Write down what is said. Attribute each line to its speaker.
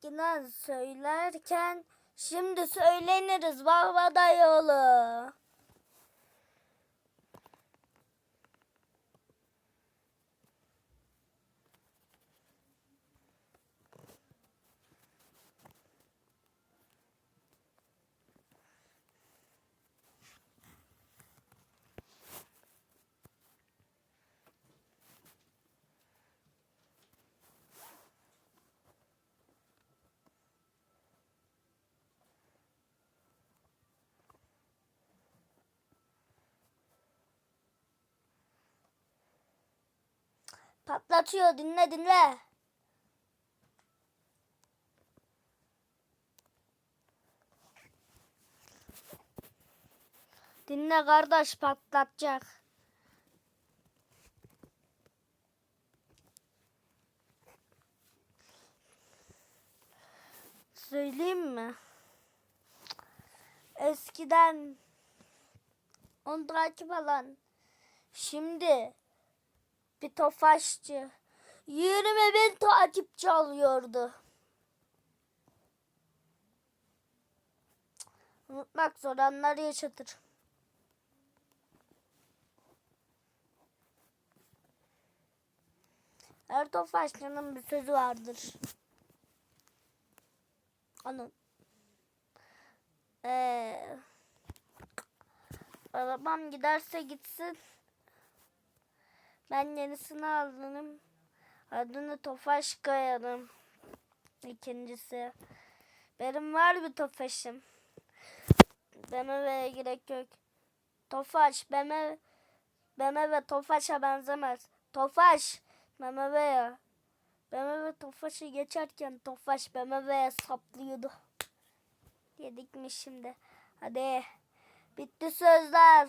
Speaker 1: eskiden söylerken şimdi söyleniriz baba dayıoğlu. Patlatıyor dinle dinle. Dinle kardeş patlatacak. Söyleyeyim mi? Eskiden on takip alan şimdi bir tofaşçı 20 bin takipçi alıyordu. Unutmak zor anları yaşatır. Her tofaşçının bir sözü vardır. Onun. Ee, arabam giderse gitsin. Ben yenisini aldım. Adını Tofaş koyarım. İkincisi. Benim var bir Tofaş'ım. BMW'ye gerek yok. Tofaş, BMW, BMW Tofaş'a benzemez. Tofaş, BMW'ye. BMW Tofaş'ı geçerken Tofaş BMW'ye saplıyordu. Yedikmiş şimdi. Hadi. Bitti sözler.